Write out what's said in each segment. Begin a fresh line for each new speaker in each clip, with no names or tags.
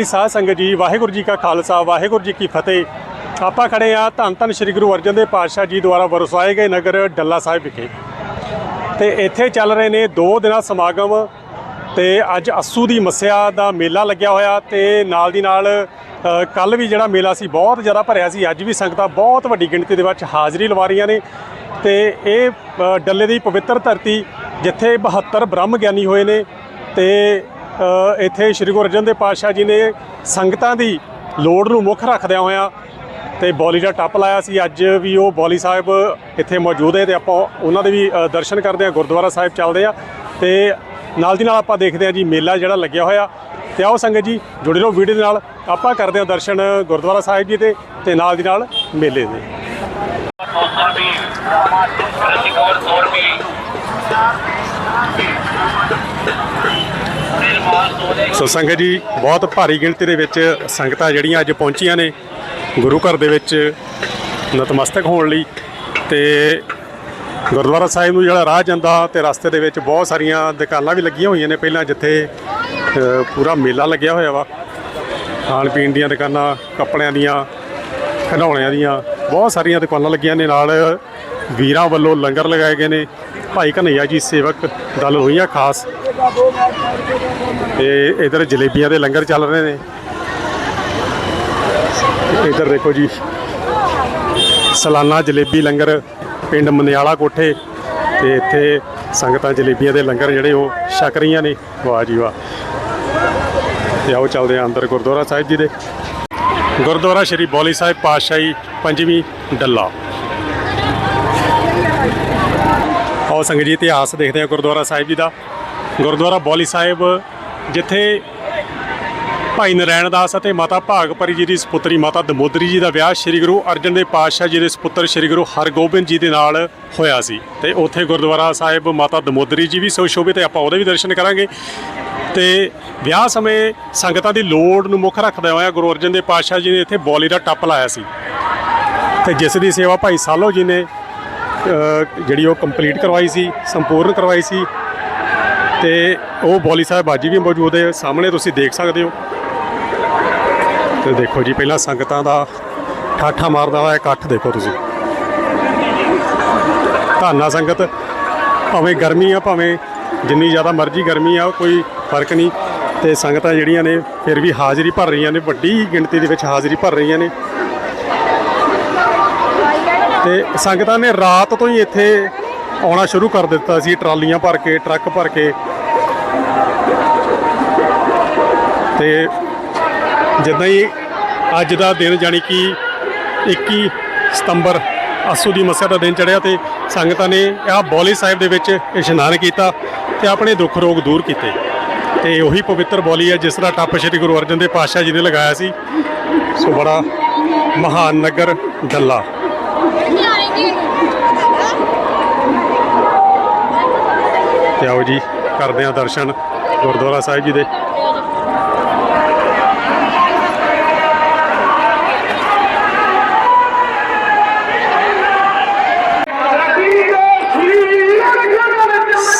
ਗੁਰੂ ਪਿਆਰੀ ਸਾਧ ਸੰਗਤ ਜੀ, ਵਾਹਿਗੁਰੂ ਜੀ ਕਾ ਖਾਲਸਾ, ਵਾਹਿਗੁਰੂ ਜੀ ਕੀ ਫਤਿਹ। ਆਪਾਂ ਖੜੇ ਆ ਧੰਨ ਧੰਨ ਸ੍ਰੀ ਗੁਰੂ ਅਰਜਨ ਦੇਵ ਪਾਤਸ਼ਾਹ ਜੀ ਦੁਆਰਾ ਵਰਸਾਏ ਗਏ ਨਗਰ ਡੱਲਾ ਸਾਹਿਬ ਵਿਖੇ। ਤੇ ਇੱਥੇ ਚੱਲ ਰਹੇ ਨੇ ਦੋ ਦਿਨਾਂ ਸਮਾਗਮ ਤੇ ਅੱਜ ਅਸੂ ਦੀ ਮੱਸਿਆ ਦਾ ਮੇਲਾ ਲੱਗਿਆ ਹੋਇਆ ਤੇ ਨਾਲ ਦੀ ਨਾਲ ਕੱਲ ਵੀ ਜਿਹੜਾ ਮੇਲਾ ਸੀ ਬਹੁਤ ਜ਼ਿਆਦਾ ਭਰਿਆ ਸੀ, ਅੱਜ ਵੀ ਸੰਗਤਾਂ ਬਹੁਤ ਵੱਡੀ ਗਿਣਤੀ ਦੇ ਵਿੱਚ ਹਾਜ਼ਰੀ ਲਵਾ ਰਹੀਆਂ ਨੇ। ਤੇ ਇਹ ਡੱਲੇ ਦੀ ਪਵਿੱਤਰ ਧਰਤੀ ਜਿੱਥੇ 72 ਬ੍ਰਹਮ ਗਿਆਨੀ ਹੋਏ ਨੇ ਤੇ ਇੱਥੇ ਸ੍ਰੀ ਗੁਰੂ ਅਰਜਨ ਦੇਵ ਪਾਤਸ਼ਾਹ ਜੀ ਨੇ ਸੰਗਤਾਂ ਦੀ ਲੋੜ ਨੂੰ ਮੁੱਖ ਰੱਖਦਿਆਂ ਹੋਇਆਂ ਤੇ ਬੌਲੀ ਦਾ ਟੱਪ ਲਾਇਆ ਸੀ। ਅੱਜ ਵੀ ਉਹ ਬੌਲੀ ਸਾਹਿਬ ਇੱਥੇ ਮੌਜੂਦ ਹੈ ਤੇ ਆਪਾਂ ਉਹਨਾਂ ਦੇ ਵੀ ਦਰਸ਼ਨ ਕਰਦੇ ਆ ਗੁਰਦੁਆਰਾ ਸਾਹਿਬ ਚੱਲਦੇ ਆ ਤੇ ਨਾਲ ਦੀ ਨਾਲ ਆਪਾਂ ਦੇਖਦੇ ਆ ਜੀ, ਮੇਲਾ ਜਿਹੜਾ ਲੱਗਿਆ ਹੋਇਆ। ਤੇ ਆਓ ਸੰਗਤ ਜੀ, ਜੁੜੇ ਰਹੋ ਵੀਡੀਓ ਦੇ ਨਾਲ। ਆਪਾਂ ਕਰਦੇ ਆ ਦਰਸ਼ਨ ਗੁਰਦੁਆਰਾ ਸਾਹਿਬ ਜੀ ਦੇ ਤੇ ਨਾਲ ਦੀ ਨਾਲ ਮੇਲੇ ਦੇ। ਸੋ ਸੰਗਤ ਜੀ, ਬਹੁਤ ਭਾਰੀ ਗਿਣਤੀ ਦੇ ਵਿੱਚ ਸੰਗਤਾਂ ਜਿਹੜੀਆਂ ਅੱਜ ਪਹੁੰਚੀਆਂ ਨੇ ਗੁਰੂ ਘਰ ਦੇ ਵਿੱਚ ਨਤਮਸਤਕ ਹੋਣ ਲਈ ਤੇ ਗੁਰਦੁਆਰਾ ਸਾਹਿਬ ਨੂੰ ਜਿਹੜਾ ਰਾਹ ਜਾਂਦਾ ਤੇ ਰਸਤੇ ਦੇ ਵਿੱਚ ਬਹੁਤ ਸਾਰੀਆਂ ਦੁਕਾਨਾਂ ਵੀ ਲੱਗੀਆਂ ਹੋਈਆਂ ਨੇ ਪਹਿਲਾਂ ਜਿੱਥੇ ਪੂਰਾ ਮੇਲਾ ਲੱਗਿਆ ਹੋਇਆ ਵਾ। ਖਾਣ ਪੀਣ ਦੀਆਂ ਦੁਕਾਨਾਂ, ਕੱਪੜਿਆਂ ਦੀਆਂ, ਖਿਡੌਣਿਆਂ ਦੀਆਂ, ਬਹੁਤ ਸਾਰੀਆਂ ਦੁਕਾਨਾਂ ਲੱਗੀਆਂ ਨੇ। ਨਾਲ ਵੀਰਾਂ ਵੱਲੋਂ ਲੰਗਰ ਲਗਾਏ ਗਏ ਨੇ। ਭਾਈ ਕਨਈਆ ਜੀ ਸੇਵਕ ਦਲ ਹੋਈਆਂ ਖਾਸ। ਤੇ ਇਧਰ ਜਲੇਬੀਆਂ ਦੇ ਲੰਗਰ ਚੱਲ ਰਹੇ ਨੇ। ਇਧਰ ਦੇਖੋ ਜੀ, ਸਾਲਾਨਾ ਜਲੇਬੀ ਲੰਗਰ ਪਿੰਡ ਮਨਿਆਲਾ ਕੋਠੇ ਤੇ ਇੱਥੇ ਸੰਗਤਾਂ ਜਲੇਬੀਆਂ ਦੇ ਲੰਗਰ ਜਿਹੜੇ ਉਹ ਛਕ ਰਹੀਆਂ ਨੇ। ਵਾਹ ਜੀ ਵਾਹ। ਤੇ ਆਓ ਚੱਲਦੇ ਹਾਂ ਅੰਦਰ ਗੁਰਦੁਆਰਾ ਸਾਹਿਬ ਜੀ ਦੇ। ਗੁਰਦੁਆਰਾ ਸ਼੍ਰੀ ਬੌਲੀ ਸਾਹਿਬ ਪਾਤਸ਼ਾਹੀ ਪੰਜਵੀਂ ਡੱਲਾ। ਆਓ ਸੰਗਤ ਜੀ ਇਤਿਹਾਸ ਦੇਖਦੇ ਹਾਂ ਗੁਰਦੁਆਰਾ ਸਾਹਿਬ ਜੀ ਦਾ। ਗੁਰਦੁਆਰਾ ਬੌਲੀ ਸਾਹਿਬ, ਜਿੱਥੇ ਭਾਈ ਨਰੈਣ ਦਾਸ ਅਤੇ ਮਾਤਾ ਭਾਗਪਰੀ ਜੀ ਦੀ ਸੁਪੁੱਤਰੀ ਮਾਤਾ ਦਮੋਦਰੀ ਜੀ ਦਾ ਵਿਆਹ ਸ੍ਰੀ ਗੁਰੂ ਅਰਜਨ ਦੇਵ ਪਾਤਸ਼ਾਹ ਜੀ ਦੇ ਸੁਪੁੱਤਰ ਸ੍ਰੀ ਗੁਰੂ ਹਰਗੋਬਿੰਦ ਜੀ ਦੇ ਨਾਲ ਹੋਇਆ ਸੀ। ਤੇ ਉੱਥੇ ਗੁਰਦੁਆਰਾ ਸਾਹਿਬ ਮਾਤਾ ਦਮੋਦਰੀ ਜੀ ਵੀ ਸੁਸ਼ੋਭਿਤ ਹੈ, ਆਪਾਂ ਉਹਦੇ ਵੀ ਦਰਸ਼ਨ ਕਰਾਂਗੇ। ਤੇ ਵਿਆਹ ਸਮੇਂ ਸੰਗਤਾਂ ਦੀ ਲੋੜ ਨੂੰ ਮੁੱਖ ਰੱਖਦੇ ਹੋਇਆ ਗੁਰੂ ਅਰਜਨ ਦੇਵ ਪਾਤਸ਼ਾਹ ਜੀ ਨੇ ਇੱਥੇ ਬੌਲੀ ਦਾ ਟੱਪ ਲਾਇਆ ਸੀ। ਤੇ ਜਿਸ ਦੀ ਸੇਵਾ ਭਾਈ ਸਾਲੋ ਜੀ ਨੇ ਜਿਹੜੀ ਉਹ ਕੰਪਲੀਟ ਕਰਵਾਈ ਸੀ, ਸੰਪੂਰਨ ਕਰਵਾਈ ਸੀ ਤੇ ਉਹ ਬੌਲੀ ਸਾਹਿਬ ਅੱਜ ਵੀ ਮੌਜੂਦ ਹੈ। ਸਾਹਮਣੇ ਤੁਸੀਂ ਦੇਖ ਸਕਦੇ ਹੋ। ਤੇ ਦੇਖੋ ਜੀ, ਪਹਿਲਾਂ ਸੰਗਤਾਂ ਦਾ ਠਾਠਾ ਮਾਰਦਾ ਹੋਇਆ ਇਕੱਠ ਦੇਖੋ ਤੁਸੀਂ। ਧੰਨਾ ਸੰਗਤ, ਭਾਵੇਂ ਗਰਮੀ ਆ, ਭਾਵੇਂ ਜਿੰਨੀ ਜ਼ਿਆਦਾ ਮਰਜ਼ੀ ਗਰਮੀ ਆ, ਕੋਈ ਫ਼ਰਕ ਨਹੀਂ। ਤੇ ਸੰਗਤਾਂ ਜਿਹੜੀਆਂ ਨੇ, ਫਿਰ ਵੀ ਹਾਜ਼ਰੀ ਭਰ ਰਹੀਆਂ ਨੇ, ਵੱਡੀ ਗਿਣਤੀ ਦੇ ਵਿੱਚ ਹਾਜ਼ਰੀ ਭਰ ਰਹੀਆਂ ਨੇ। ਤੇ ਸੰਗਤਾਂ ਨੇ ਰਾਤ ਤੋਂ ਹੀ ਇੱਥੇ ਆਉਣਾ ਸ਼ੁਰੂ ਕਰ ਦਿੱਤਾ ਸੀ, ਟਰਾਲੀਆਂ ਭਰ ਕੇ, ਟਰੱਕ ਭਰ ਕੇ। ਤੇ ਜਿੱਦਾਂ ਹੀ ਅੱਜ ਦਾ ਦਿਨ ਜਾਣੀ ਕਿ 21 ਸਤੰਬਰ ਆਸੂ ਦੀ ਮੱਸਿਆ ਦਾ ਦਿਨ ਚੜਿਆ ਤੇ ਸੰਗਤਾਂ ਨੇ ਆਹ ਬੌਲੀ ਸਾਹਿਬ ਦੇ ਵਿੱਚ ਇਸ਼ਨਾਨ ਕੀਤਾ ਤੇ ਆਪਣੇ ਦੁੱਖ ਰੋਗ ਦੂਰ ਕੀਤੇ। ਤੇ ਉਹੀ ਪਵਿੱਤਰ ਬੌਲੀ ਹੈ ਜਿਸ ਦਾ ਟੱਪ ਸ੍ਰੀ ਗੁਰੂ ਅਰਜਨ ਦੇਵ ਪਾਤਸ਼ਾਹ ਜੀ ਨੇ ਲਗਾਇਆ ਸੀ। ਸੋ ਬੜਾ ਮਹਾਨ ਨਗਰ ਗੱਲਾ। ਤੇ ਆਓ ਜੀ। ਕਰਦੇ ਹਾਂ ਦਰਸ਼ਨ ਗੁਰਦੁਆਰਾ ਸਾਹਿਬ ਜੀ ਦੇ।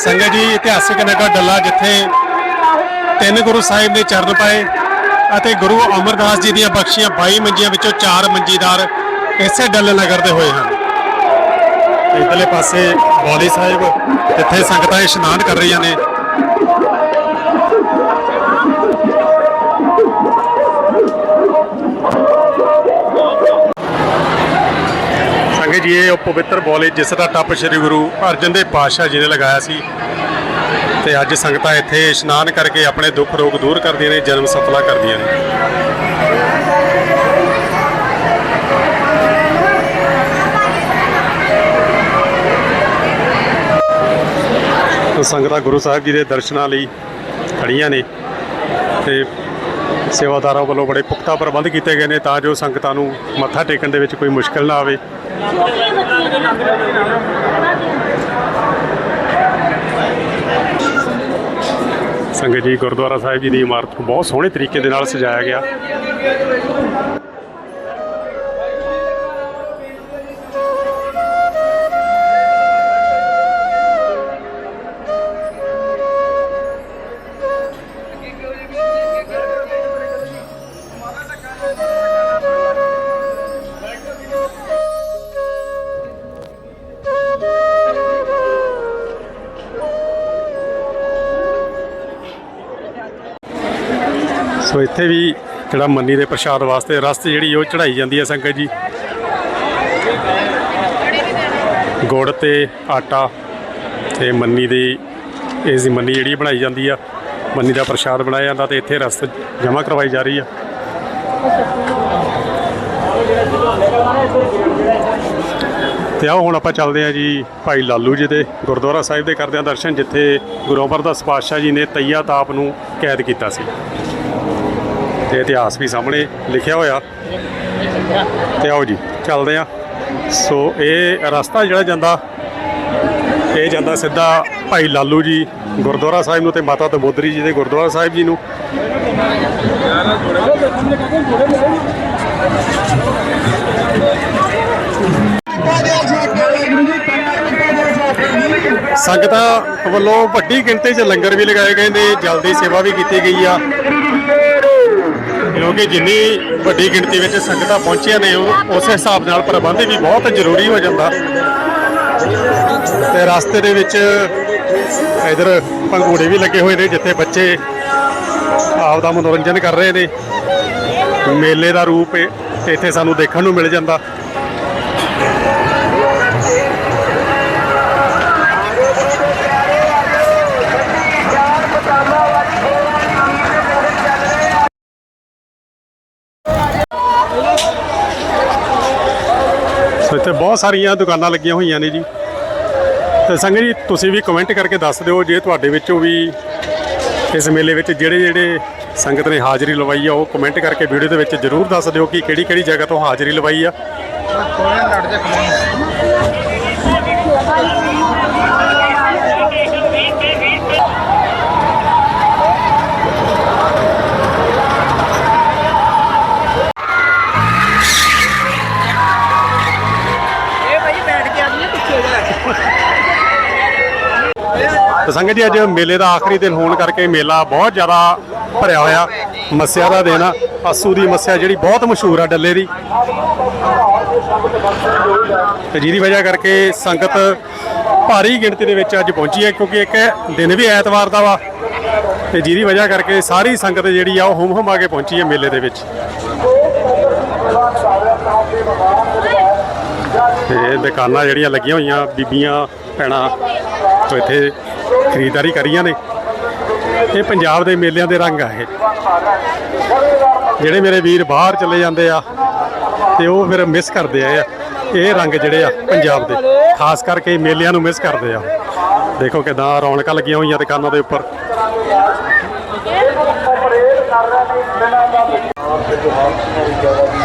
ਸੰਗਤ ਜੀ, ਇਤਿਹਾਸਿਕ ਨਗਰ ਡੱਲਾ ਜਿੱਥੇ ਤਿੰਨ ਗੁਰੂ ਸਾਹਿਬ ਨੇ ਚਰਨ ਪਾਏ ਅਤੇ ਗੁਰੂ ਅਮਰਦਾਸ ਜੀ ਦੀਆਂ ਬਖਸ਼ੀਆਂ 22 ਮੰਜੀਆਂ ਵਿੱਚੋਂ 4 ਮੰਜੀਦਾਰ ਇਸੇ ਡੱਲ ਨਗਰ ਦੇ ਹੋਏ ਹਨ। ਇਧਰਲੇ ਪਾਸੇ ਬੌਲੀ ਸਾਹਿਬ, ਜਿੱਥੇ ਸੰਗਤਾਂ ਇਸ਼ਨਾਨ ਕਰ ਰਹੀਆਂ ਨੇ। ਸੰਗਤ ਇਹ ਉਹ ਪਵਿੱਤਰ ਬੌਲੀ ਜਿਸ ਦਾ ਟੱਪ ਸ੍ਰੀ ਗੁਰੂ ਅਰਜਨ ਦੇਵ ਪਾਤਸ਼ਾਹ ਜੀ ਨੇ ਲਗਾਇਆ ਸੀ। ਤੇ ਅੱਜ ਸੰਗਤਾਂ ਇੱਥੇ ਇਸ਼ਨਾਨ ਕਰਕੇ ਆਪਣੇ ਦੁੱਖ ਰੋਗ ਦੂਰ ਕਰਦੀਆਂ ਨੇ, ਜਨਮ ਸਫਲਾ ਕਰਦੀਆਂ ਨੇ। ਸੰਗਤਾਂ ਗੁਰੂ ਸਾਹਿਬ ਜੀ ਦੇ ਦਰਸ਼ਨਾਂ ਲਈ ਖੜੀਆਂ ਨੇ ਤੇ ਸੇਵਾਦਾਰਾਂ ਵੱਲੋਂ ਬੜੇ ਪੁਖਤਾ ਪ੍ਰਬੰਧ ਕੀਤੇ ਗਏ ਨੇ ਤਾਂ ਜੋ ਸੰਗਤਾਂ ਨੂੰ ਮੱਥਾ ਟੇਕਣ ਦੇ ਵਿੱਚ ਕੋਈ ਮੁਸ਼ਕਲ ਨਾ ਆਵੇ। ਸੰਗਤ ਜੀ ਗੁਰਦੁਆਰਾ ਸਾਹਿਬ ਜੀ ਦੀ ਇਮਾਰਤ ਨੂੰ ਬਹੁਤ ਸੋਹਣੇ ਤਰੀਕੇ ਦੇ ਨਾਲ ਸਜਾਇਆ ਗਿਆ। ਸੋ ਇੱਥੇ ਵੀ ਜਿਹੜਾ ਮੰਨੀ ਦੇ ਪ੍ਰਸ਼ਾਦ ਵਾਸਤੇ ਰਸਤ ਜਿਹੜੀ ਉਹ ਚੜਾਈ ਜਾਂਦੀ ਹੈ ਸੰਗਤ ਜੀ। ਗੁੜ ਤੇ ਆਟਾ ਤੇ ਮੰਨੀ ਦੀ, ਇਸ ਦੀ ਮੰਨੀ ਜਿਹੜੀ ਬਣਾਈ ਜਾਂਦੀ ਆ, ਮੰਨੀ ਦਾ ਪ੍ਰਸ਼ਾਦ ਬਣਾਇਆ ਜਾਂਦਾ ਤੇ ਇੱਥੇ ਰਸਤ ਜਮ੍ਹਾਂ ਕਰਵਾਈ ਜਾ ਰਹੀ ਆ। ਤੇ ਆਓ ਹੁਣ ਆਪਾਂ ਚੱਲਦੇ ਆ ਜੀ ਭਾਈ ਲਾਲੂ ਜੀ ਦੇ ਗੁਰਦੁਆਰਾ ਸਾਹਿਬ ਦੇ ਕਰਦੇ ਆ ਦਰਸ਼ਨ, ਜਿੱਥੇ ਗੁਰੂ ਅਮਰਦਾਸ ਪਾਤਸ਼ਾਹ ਜੀ ਨੇ ਤਈਆ ਤਾਪ ਨੂੰ ਕੈਦ ਕੀਤਾ ਸੀ। ਤੇ ਇਤਿਹਾਸ ਵੀ ਸਾਹਮਣੇ ਲਿਖਿਆ ਹੋਇਆ। ਤੇ ਆਓ ਜੀ, ਚੱਲਦੇ ਆ ਸੋ ਇਹ ਰਸਤਾ ਜਿਹੜਾ ਜਾਂਦਾ, ਇਹ ਜਾਂਦਾ ਸਿੱਧਾ ਭਾਈ ਲਾਲੂ ਜੀ ਗੁਰਦੁਆਰਾ ਸਾਹਿਬ ਨੂੰ ਤੇ ਮਾਤਾ ਤਬੋਦਰੀ ਜੀ ਦੇ ਗੁਰਦੁਆਰਾ ਸਾਹਿਬ ਜੀ ਨੂੰ। ਸੰਗਤਾਂ ਵੱਲੋਂ ਵੱਡੀ ਗਿਣਤੀ 'ਚ ਲੰਗਰ ਵੀ ਲਗਾਏ ਗਏ ਨੇ, ਜਲਦੀ ਸੇਵਾ ਵੀ ਕੀਤੀ ਗਈ ਆ। ਕਿਉਂਕਿ ਜਿੰਨੀ ਵੱਡੀ ਗਿਣਤੀ ਵਿੱਚ ਸੰਗਤਾਂ ਪਹੁੰਚੀਆਂ ਨੇ, ਉਹ- ਉਸ ਹਿਸਾਬ ਨਾਲ ਪ੍ਰਬੰਧ ਵੀ ਬਹੁਤ ਜ਼ਰੂਰੀ ਹੋ ਜਾਂਦਾ। ਤੇ ਰਸਤੇ ਦੇ ਵਿੱਚ ਇਧਰ ਪੰਘੂੜੇ ਵੀ ਲੱਗੇ ਹੋਏ ਨੇ, ਜਿੱਥੇ ਬੱਚੇ ਆਪ ਦਾ ਮਨੋਰੰਜਨ ਕਰ ਰਹੇ ਨੇ। ਮੇਲੇ ਦਾ ਰੂਪ ਇੱਥੇ ਸਾਨੂੰ ਦੇਖਣ ਨੂੰ ਮਿਲ ਜਾਂਦਾ। ਬਹੁਤ ਸਾਰੀਆਂ ਦੁਕਾਨਾਂ ਲੱਗੀਆਂ ਹੋਈਆਂ ਨੇ ਜੀ। ਤੇ ਸੰਗਤ ਜੀ, ਤੁਸੀਂ ਵੀ ਕਮੈਂਟ ਕਰਕੇ ਦੱਸ ਦਿਓ ਜੇ ਤੁਹਾਡੇ ਵਿੱਚੋਂ ਵੀ ਇਸ ਮੇਲੇ ਵਿੱਚ ਜਿਹੜੇ ਜਿਹੜੇ ਸੰਗਤ ਨੇ ਹਾਜ਼ਰੀ ਲਵਾਈ ਆ, ਉਹ ਕਮੈਂਟ ਕਰਕੇ ਵੀਡੀਓ ਦੇ ਵਿੱਚ ਜਰੂਰ ਦੱਸ ਦਿਓ ਕਿ ਕਿਹੜੀ ਕਿਹੜੀ ਜਗ੍ਹਾ ਤੋਂ ਹਾਜ਼ਰੀ ਲਵਾਈ ਆ। ਤੇ ਸੰਗਤ ਜੀ, ਅੱਜ ਮੇਲੇ ਦਾ ਆਖਰੀ ਦਿਨ ਹੋਣ ਕਰਕੇ ਮੇਲਾ ਬਹੁਤ ਜ਼ਿਆਦਾ ਭਰਿਆ ਹੋਇਆ। ਮੱਸਿਆ ਦਾ ਦਿਨ ਆ। ਆਸੂ ਦੀ ਮੱਸਿਆ ਜਿਹੜੀ ਬਹੁਤ ਮਸ਼ਹੂਰ ਆ ਡੱਲੇ ਦੀ ਤੇ ਜਿਹਦੀ ਵਜ੍ਹਾ ਕਰਕੇ ਸੰਗਤ ਭਾਰੀ ਗਿਣਤੀ ਦੇ ਵਿੱਚ ਅੱਜ ਪਹੁੰਚੀ ਹੈ, ਕਿਉਂਕਿ ਇੱਕ ਦਿਨ ਵੀ ਐਤਵਾਰ ਦਾ ਵਾ। ਤੇ ਜਿਹਦੀ ਵਜ੍ਹਾ ਕਰਕੇ ਸਾਰੀ ਸੰਗਤ ਜਿਹੜੀ ਆ, ਉਹ ਹੁਮ ਹੁਮ ਆ ਕੇ ਪਹੁੰਚੀ ਹੈ ਮੇਲੇ ਦੇ ਵਿੱਚ। ਤੇ ਦੁਕਾਨਾਂ ਜਿਹੜੀਆਂ ਲੱਗੀਆਂ ਹੋਈਆਂ, ਬੀਬੀਆਂ, ਭੈਣਾਂ ਤੋਂ ਇੱਥੇ ਖਰੀਦਦਾਰੀ ਕਰੀਆਂ ਨੇ। ਇਹ ਪੰਜਾਬ ਦੇ ਮੇਲਿਆਂ ਦੇ ਰੰਗ ਆ ਇਹ। ਜਿਹੜੇ ਮੇਰੇ ਵੀਰ ਬਾਹਰ ਚਲੇ ਜਾਂਦੇ ਆ ਤੇ ਉਹ ਫਿਰ ਮਿਸ ਕਰਦੇ ਆ ਇਹ। ਰੰਗ ਜਿਹੜੇ ਆ ਪੰਜਾਬ ਦੇ। ਖਾਸ ਕਰਕੇ ਮੇਲਿਆਂ ਨੂੰ ਮਿਸ ਕਰਦੇ ਆ। ਦੇਖੋ ਕਿਦਾਂ ਰੌਣਕਾਂ ਲੱਗੀਆਂ ਹੋਈਆਂ ਦੁਕਾਨਾਂ ਦੇ ਉੱਪਰ।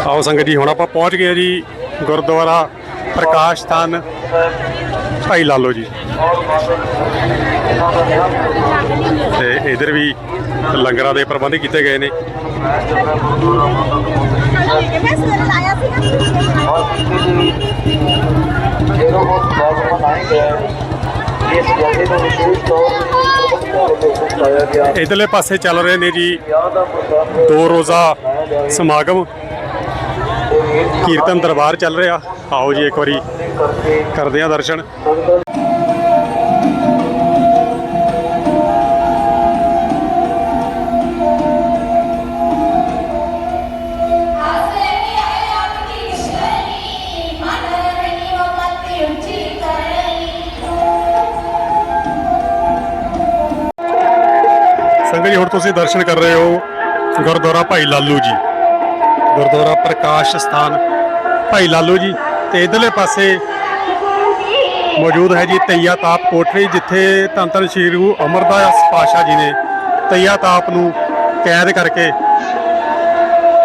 ਆਓ ਸੰਗਤ ਜੀ, ਹੁਣ ਆਪਾਂ ਪਹੁੰਚ ਗਏ ਜੀ ਗੁਰਦੁਆਰਾ ਪ੍ਰਕਾਸ਼ ਸਥਾਨ। ਭਾਈ ਲਾਲੋ ਜੀ। ਤੇ ਇਧਰ ਵੀ ਲੰਗਰਾਂ ਦੇ ਪ੍ਰਬੰਧ ਕੀਤੇ ਗਏ ਨੇ। ਇਧਰਲੇ ਪਾਸੇ ਚੱਲ ਰਹੇ ਨੇ ਜੀ।
ਦੋ
ਰੋਜ਼ਾ ਸਮਾਗਮ। ਕੀਰਤਨ ਦਰਬਾਰ ਚੱਲ ਰਿਹਾ। ਆਓ ਜੀ ਇੱਕ ਵਾਰੀ ਕਰਦੇ ਆ ਦਰਸ਼ਨ। ਸੰਗਤ ਜੀ, ਹੁਣ ਤੁਸੀਂ ਦਰਸ਼ਨ ਕਰ ਰਹੇ ਹੋ ਗੁਰਦੁਆਰਾ ਭਾਈ ਲਾਲੂ ਜੀ। ਗੁਰਦੁਆਰਾ ਪ੍ਰਕਾਸ਼ ਸਥਾਨ। ਭਾਈ ਲਾਲੂ ਜੀ, ਤੇ ਇਧਰਲੇ ਪਾਸੇ ਮੌਜੂਦ ਹੈ ਜੀ ਤਈਆ ਤਾਪ ਕੋਠੜੀ, ਜਿੱਥੇ ਧੰਨ ਧੰਨ ਸ਼੍ਰੀ ਗੁਰੂ ਅਮਰਦਾਸ ਪਾਸ਼ਾ ਜੀ ਨੇ ਤਈਆ ਤਾਪ ਨੂੰ ਕੈਦ ਕਰਕੇ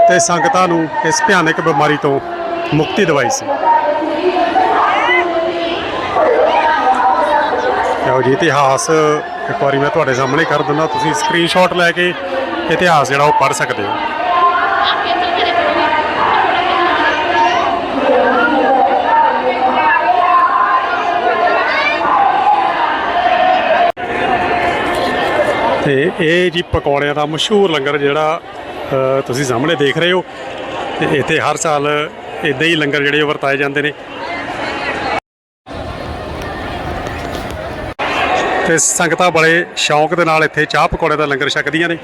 ਤੇ ਸੰਗਤਾਂ ਨੂੰ ਇਸ ਭਿਆਨਕ ਬਿਮਾਰੀ ਤੋਂ ਮੁਕਤੀ ਦਿਵਾਈ ਸੀ। ਲਓ ਜੀ, ਇਤਿਹਾਸ, ਇੱਕ ਵਾਰੀ ਮੈਂ ਤੁਹਾਡੇ ਸਾਹਮਣੇ ਕਰ ਦਿੰਦਾ, ਤੁਸੀਂ ਸਕਰੀਨਸ਼ਾਟ ਲੈ ਕੇ ਇਤਿਹਾਸ ਜਿਹੜਾ ਉਹ ਪੜ੍ਹ ਸਕਦੇ ਹੋ ਤੇ ਇਹ ਜੀ ਪਕੌੜਿਆਂ ਦਾ ਮਸ਼ਹੂਰ ਲੰਗਰ ਜਿਹੜਾ ਤੁਸੀਂ ਸਾਹਮਣੇ ਦੇਖ ਰਹੇ ਹੋ। ਤੇ ਇੱਥੇ ਹਰ ਸਾਲ ਇਦਾਂ ਹੀ ਲੰਗਰ ਜਿਹੜੇ ਉਹ ਵਰਤਾਏ ਜਾਂਦੇ ਨੇ। ਤੇ ਸੰਗਤਾਂ ਬੜੇ ਸ਼ੌਂਕ ਦੇ ਨਾਲ ਇੱਥੇ ਚਾਹ ਪਕੌੜੇ ਦਾ ਲੰਗਰ ਛਕਦੀਆਂ ਨੇ।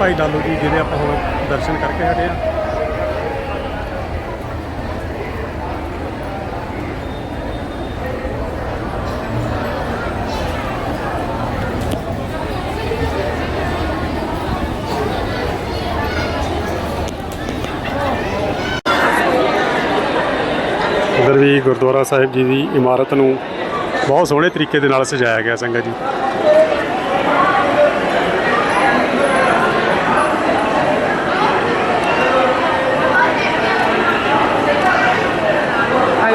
ਭਾਈ ਲਾਲੂ ਜੀ, ਜਿਹਦੇ ਆਪਾਂ ਹੁਣ ਦਰਸ਼ਨ ਕਰਕੇ ਹਟੇ ਆ ਉਧਰ ਵੀ ਗੁਰਦੁਆਰਾ ਸਾਹਿਬ ਜੀ ਦੀ ਇਮਾਰਤ ਨੂੰ ਬਹੁਤ ਸੋਹਣੇ ਤਰੀਕੇ ਦੇ ਨਾਲ ਸਜਾਇਆ ਗਿਆ ਸੰਗਤ ਜੀ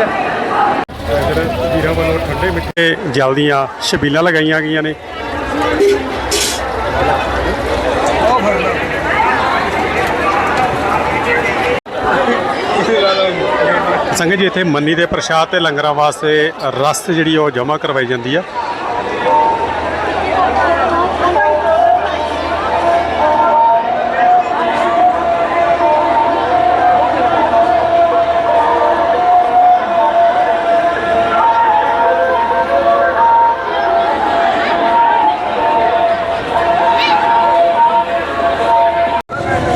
ਇਧਰ ਵੀਰਾਂ ਵੱਲੋਂ ਠੰਡੇ ਮਿੱਠੇ ਜਲ ਦੀਆਂ ਛਬੀਲਾਂ ਲਗਾਈਆਂ ਗਈਆਂ ਨੇ। ਸੰਗਤ ਜੀ, ਇੱਥੇ ਮੰਨੀ ਦੇ ਪ੍ਰਸ਼ਾਦ ਤੇ ਲੰਗਰਾਂ ਵਾਸਤੇ ਰਸਤ ਜਿਹੜੀ ਉਹ ਜਮ੍ਹਾਂ ਕਰਵਾਈ ਜਾਂਦੀ ਆ।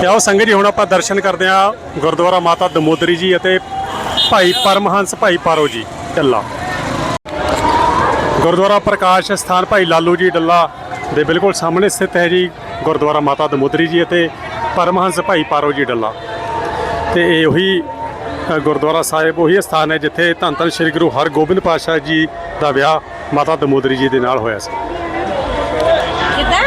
ਆਓ ਸੰਗਤ ਜੀ, ਹੁਣ ਆਪਾਂ ਦਰਸ਼ਨ ਕਰਦੇ ਆ ਗੁਰਦੁਆਰਾ ਮਾਤਾ ਦਮੋਦਰੀ ਜੀ ਅਤੇ ਭਾਈ ਪਰਮਹੰਸ, ਭਾਈ ਪਾਰੋ ਜੀ, ਡੱਲਾ। ਗੁਰਦੁਆਰਾ ਪ੍ਰਕਾਸ਼ ਸਥਾਨ ਭਾਈ ਲਾਲੂ ਜੀ ਡੱਲਾ ਦੇ ਬਿਲਕੁਲ ਸਾਹਮਣੇ ਸਥਿਤ ਹੈ ਜੀ, ਗੁਰਦੁਆਰਾ ਮਾਤਾ ਦਮੋਦਰੀ ਜੀ ਅਤੇ ਪਰਮਹੰਸ ਭਾਈ ਪਾਰੋ ਜੀ ਡੱਲਾ। ਤੇ ਇਹ ਉਹੀ ਗੁਰਦੁਆਰਾ ਸਾਹਿਬ, ਉਹੀ ਸਥਾਨ ਹੈ ਜਿੱਥੇ ਧੰਨ ਧੰਨ ਸ੍ਰੀ ਗੁਰੂ ਹਰਗੋਬਿੰਦ ਪਾਤਸ਼ਾਹ ਜੀ ਦਾ ਵਿਆਹ ਮਾਤਾ ਦਮੋਦਰੀ ਜੀ ਦੇ ਨਾਲ ਹੋਇਆ ਸੀ।
ਕਿੱਦਾਂ?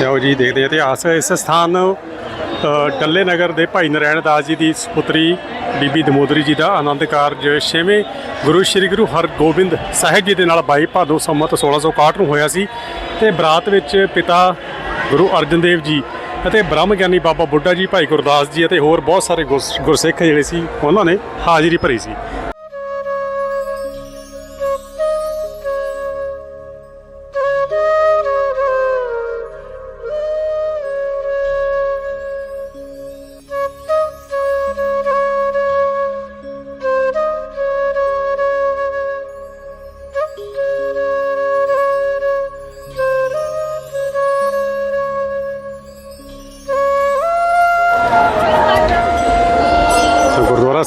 ਤੇ ਜੀ, ਦੇਖਦੇ ਇਤਿਹਾਸ। ਇਸ ਸਥਾਨ ਡੱਲੇ ਨਗਰ ਦੇ ਭਾਈ ਨਰੈਣ ਦਾਸ ਜੀ ਦੀ ਸੁਪੁੱਤਰੀ ਬੀਬੀ ਦਮੋਦਰੀ ਜੀ ਦਾ ਆਨੰਦ ਕਾਰਜ ਛੇਵੇਂ ਗੁਰੂ ਸ੍ਰੀ ਗੁਰੂ ਹਰਗੋਬਿੰਦ ਸਾਹਿਬ ਜੀ ਦੇ ਨਾਲ 22 ਭਾਦੋ ਸੰਮਤ 1661 ਨੂੰ ਹੋਇਆ ਸੀ ਤੇ ਬਰਾਤ ਵਿੱਚ ਪਿਤਾ ਗੁਰੂ ਅਰਜਨ ਦੇਵ ਜੀ ਅਤੇ ਬ੍ਰਹਮ ਗਿਆਨੀ ਬਾਬਾ ਬੁੱਢਾ ਜੀ, ਭਾਈ ਗੁਰਦਾਸ ਜੀ ਅਤੇ ਹੋਰ ਬਹੁਤ ਸਾਰੇ ਗੁਰਸ- ਗੁਰਸਿੱਖ ਜਿਹੜੇ ਸੀ, ਉਹਨਾਂ ਨੇ ਹਾਜ਼ਰੀ ਭਰੀ ਸੀ।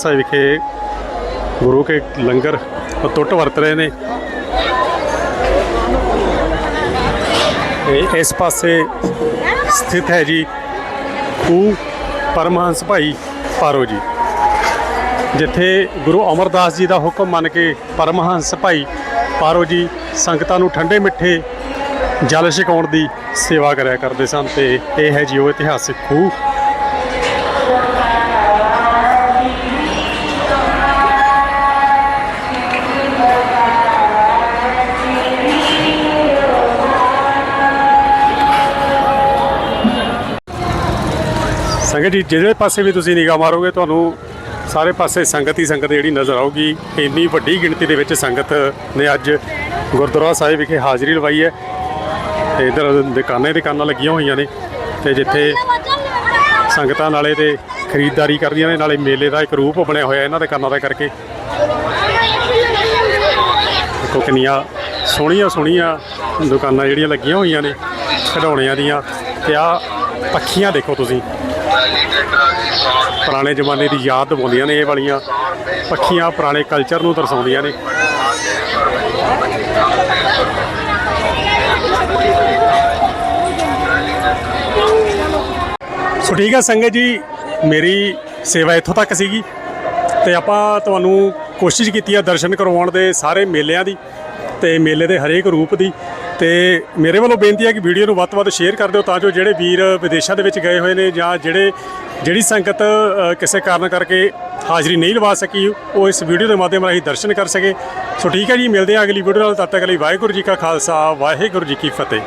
ਸਾਹਿਬ ਵਿਖੇ ਗੁਰੂ ਕੇ ਲੰਗਰ ਟੁੱਟ ਵਰਤ ਰਹੇ ਨੇ। ਇਸ ਪਾਸੇ ਸਥਿਤ ਹੈ ਜੀ ਖੂਹ ਪਰਮਹੰਸ ਭਾਈ ਪਾਰੋ ਜੀ, ਜਿੱਥੇ ਗੁਰੂ ਅਮਰਦਾਸ ਜੀ ਦਾ ਹੁਕਮ ਮੰਨ ਕੇ ਪਰਮਹੰਸ ਭਾਈ ਪਾਰੋ ਜੀ ਸੰਗਤਾਂ ਨੂੰ ਠੰਡੇ ਮਿੱਠੇ ਜਲ ਛਕਾਉਣ ਦੀ ਸੇਵਾ ਕਰਿਆ ਕਰਦੇ ਸਨ ਤੇ ਇਹ ਹੈ ਜੀ ਉਹ ਇਤਿਹਾਸਿਕ ਖੂਹ। ਸੰਗਤ ਜੀ, ਜਿਹੜੇ ਪਾਸੇ ਵੀ ਤੁਸੀਂ ਨਿਗਾਹ ਮਾਰੋਗੇ, ਤੁਹਾਨੂੰ ਸਾਰੇ ਪਾਸੇ ਸੰਗਤ ਹੀ ਸੰਗਤ ਜਿਹੜੀ ਨਜ਼ਰ ਆਊਗੀ। ਇੰਨੀ ਵੱਡੀ ਗਿਣਤੀ ਦੇ ਵਿੱਚ ਸੰਗਤ ਨੇ ਅੱਜ ਗੁਰਦੁਆਰਾ ਸਾਹਿਬ ਵਿਖੇ ਹਾਜ਼ਰੀ ਲਵਾਈ ਹੈ। ਤੇ ਇਧਰ ਦੁਕਾਨਾਂ ਦੁਕਾਨਾਂ ਲੱਗੀਆਂ ਹੋਈਆਂ ਨੇ ਤੇ ਜਿੱਥੇ ਸੰਗਤਾਂ ਨਾਲੇ ਤੇ ਖਰੀਦਦਾਰੀ ਕਰਦੀਆਂ ਨੇ, ਨਾਲੇ ਮੇਲੇ ਦਾ ਇੱਕ ਰੂਪ ਬਣਿਆ ਹੋਇਆ ਇਹਨਾਂ ਦੇ ਕੰਨਾਂ ਦਾ ਕਰਕੇ। ਦੇਖੋ ਕਿੰਨੀਆਂ ਸੋਹਣੀਆਂ ਸੋਹਣੀਆਂ ਦੁਕਾਨਾਂ ਜਿਹੜੀਆਂ ਲੱਗੀਆਂ ਹੋਈਆਂ ਨੇ, ਖਿਡੌਣਿਆਂ ਦੀਆਂ। ਤੇ ਆ ਪੱਖੀਆਂ ਦੇਖੋ ਤੁਸੀਂ। ਪੁਰਾਣੇ ਜ਼ਮਾਨੇ ਦੀ ਯਾਦ ਦਿਵਾਉਂਦੀਆਂ ਨੇ ਇਹ ਵਾਲੀਆਂ ਪੱਖੀਆਂ, ਪੁਰਾਣੇ ਕਲਚਰ ਨੂੰ ਦਰਸਾਉਂਦੀਆਂ ਨੇ। ਸੋ ਠੀਕ ਹੈ ਸੰਗਤ ਜੀ, ਮੇਰੀ ਸੇਵਾ ਇੱਥੋਂ ਤੱਕ ਸੀਗੀ ਤੇ ਆਪਾਂ ਤੁਹਾਨੂੰ ਕੋਸ਼ਿਸ਼ ਕੀਤੀ ਆ ਦਰਸ਼ਨ ਕਰਵਾਉਣ ਦੇ ਸਾਰੇ ਮੇਲਿਆਂ ਦੀ ਤੇ ਮੇਲੇ ਦੇ ਹਰੇਕ ਰੂਪ ਦੀ। ਤੇ ਮੇਰੇ ਵੱਲੋਂ ਬੇਨਤੀ ਹੈ ਕਿ ਵੀਡੀਓ ਨੂੰ ਵੱਧ ਤੋਂ ਵੱਧ ਸ਼ੇਅਰ ਕਰ ਦਿਓ ਤਾਂ ਜੋ ਜਿਹੜੇ ਵੀਰ ਵਿਦੇਸ਼ਾਂ ਦੇ ਵਿੱਚ ਗਏ ਹੋਏ ਨੇ ਜਾਂ ਜਿਹੜੇ, ਜਿਹੜੀ ਸੰਗਤ ਕਿਸੇ ਕਾਰਨ ਕਰਕੇ ਹਾਜ਼ਰੀ ਨਹੀਂ ਲਵਾ ਸਕੀ, ਉਹ ਇਸ ਵੀਡੀਓ ਦੇ ਮਾਧਿਅਮ ਰਾਹੀਂ ਦਰਸ਼ਨ ਕਰ ਸਕੇ। ਸੋ ਠੀਕ ਹੈ ਜੀ, ਮਿਲਦੇ ਹਾਂ ਅਗਲੀ ਵੀਡੀਓ ਨਾਲ। ਤਦ ਤੱਕ ਲਈ ਵਾਹਿਗੁਰੂ ਜੀ ਕਾ ਖਾਲਸਾ, ਵਾਹਿਗੁਰੂ ਜੀ ਕੀ ਫਤਿਹ।